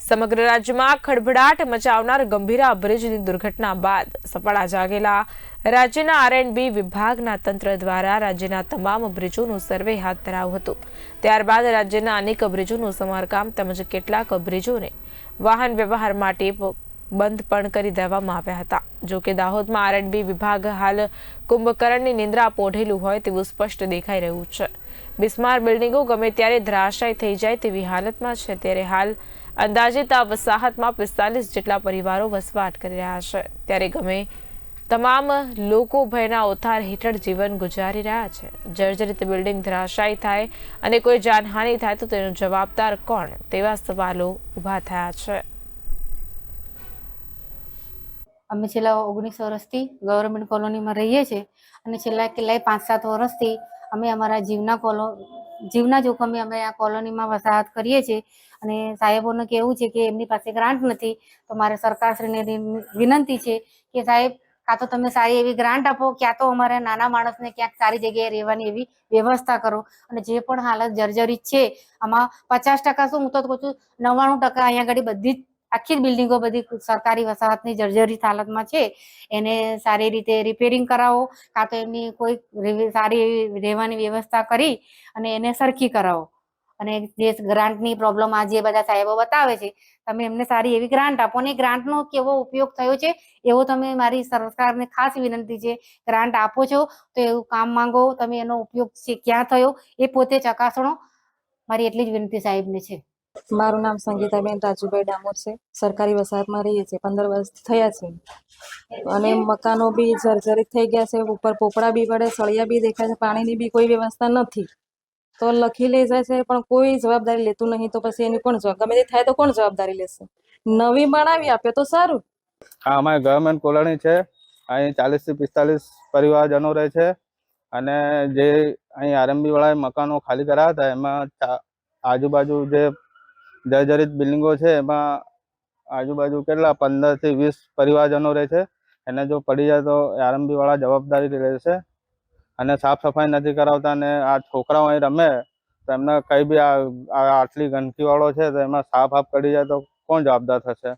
સમગ્ર રાજ્યમાં ખળભળાટ મચાવનાર ગંભીરા બ્રિજની દુર્ઘટના બાદ સફળા જાગેલા રાજ્યના આરએનબી વિભાગના તંત્ર દ્વારા રાજ્યના તમામ બ્રિજોનું સર્વે હાથ ધરાયું હતું. ત્યારબાદ રાજ્યના અનેક બ્રિજોનું સમારકામ તેમજ કેટલાક બ્રિજોને વાહન વ્યવહાર માટે બંધ પણ કરી દેવામાં આવ્યા હતા. જો કે દાહોદમાં આરએનબી વિભાગ હાલ કુંભકરણની નિંદ્રા પોઢેલું હોય તેવું સ્પષ્ટ દેખાઈ રહ્યું છે. બિસ્માર બિલ્ડિંગો ગમે ત્યારે ધરાશાય થઈ જાય તેવી હાલતમાં છે, ત્યારે હાલ અંદાજિત આ વસાહતમાં પિસ્તાલીસ જેટલા પરિવારો વસવાટ કરી રહ્યા છે. ત્યારે ગમે તમામ લોકો ભયના ઓથાર હેઠળ જીવન ગુજારી રહ્યા છે. જર્જરિત બિલ્ડિંગ ધરાશાયી થાય અને કોઈ જાનહાનિ થાય તો તેનો જવાબદાર કોણ? તેવા સવાલો ઊભા થયા છે. અમે છેલ્લા ઓગણીસ વર્ષથી ગવર્મેન્ટ કોલોનીમાં રહીએ છીએ અને છેલ્લા કેટલાય પાંચ સાત વર્ષથી અમે અમારા જીવના કોલો જીવના જોખમે અમે આ કોલોનીમાં વસાહત કરીએ છીએ. અને સાહેબોને કહેવું છે કે એમની પાસે ગ્રાન્ટ નથી. તો મારે સરકારશ્રીને વિનંતી છે કે સાહેબ, કાં તો તમે સારી એવી ગ્રાન્ટ આપો, ક્યાં તો અમારે નાના માણસને ક્યાંક સારી જગ્યાએ રહેવાની એવી વ્યવસ્થા કરો. અને જે પણ હાલત જર્જરિત છે, આમાં પચાસ ટકા શું, હું તો કહું છું, નવ્વાણું ટકા અહીંયા આગળ બધી જ આખી બિલ્ડિંગો બધી સરકારી વસાહતની જર્જરિત હાલતમાં છે. એને સારી રીતે રિપેરિંગ કરાવો, કાં તો એમની કોઈ સારી એવી રહેવાની વ્યવસ્થા કરી અને એને સરખી કરાવો. અને જે ગ્રાન્ટની પ્રોબ્લેમ આ જે બધા સાહેબો બતાવે છે, તમે એમને સારી એવી ગ્રાન્ટ આપો. અને ગ્રાન્ટનો કેવો ઉપયોગ થયો છે, એવો તમે મારી સરકારને ખાસ વિનંતી છે. ગ્રાન્ટ આપો છો, તો એવું કામ માંગો, તમે એનો ઉપયોગ ક્યાં થયો, એ પોતે ચકાસણો. મારી એટલી જ વિનંતી સાહેબને છે. મારું નામ સંગીતાબેન રાજુભાઈ ડામોર છે. સરકારી વસાહતમાં રહીએ છીએ. પંદર વર્ષ થયા છે. અને મકાનો બી જર્જરિત થઈ ગયા છે. ઉપર પોપડા બી પડે સળિયા બી દેખાય છે. પાણીની બી કોઈ વ્યવસ્થા નથી. તો લખી લઈ જાય છે, પણ કોઈ જવાબદારી લેતું નહીં. તો પછી એની કોણ જવાબ? ગમે તે થાય તો કોણ જવાબદારી લેશે? નવી બનાવી આપે તો સારું. હા, અમારે ગવર્મેન્ટ કોલોની છે. અહીં ચાલીસથી પિસ્તાલીસ પરિવારજનો રહે છે. અને જે અહીં આરએમબી વાળાએ મકાનો ખાલી કરાવ્યા હતા, એમાં આજુબાજુ જે જર્જરિત બિલ્ડિંગો છે, એમાં આજુબાજુ કેટલા? પંદરથી વીસ પરિવારજનો રહે છે. એને જો પડી જાય તો આરએમબી વાળા જવાબદારી રહેશે અને સાફ સફાઈ નથી કરાવતા અને આ છોકરાઓ અહીં રમે, તો એમને કંઈ બી આ આટલી ગંદકી વાળો છે, તો એમાં સાફ આફ કરી જાય તો કોણ જવાબદાર થશે?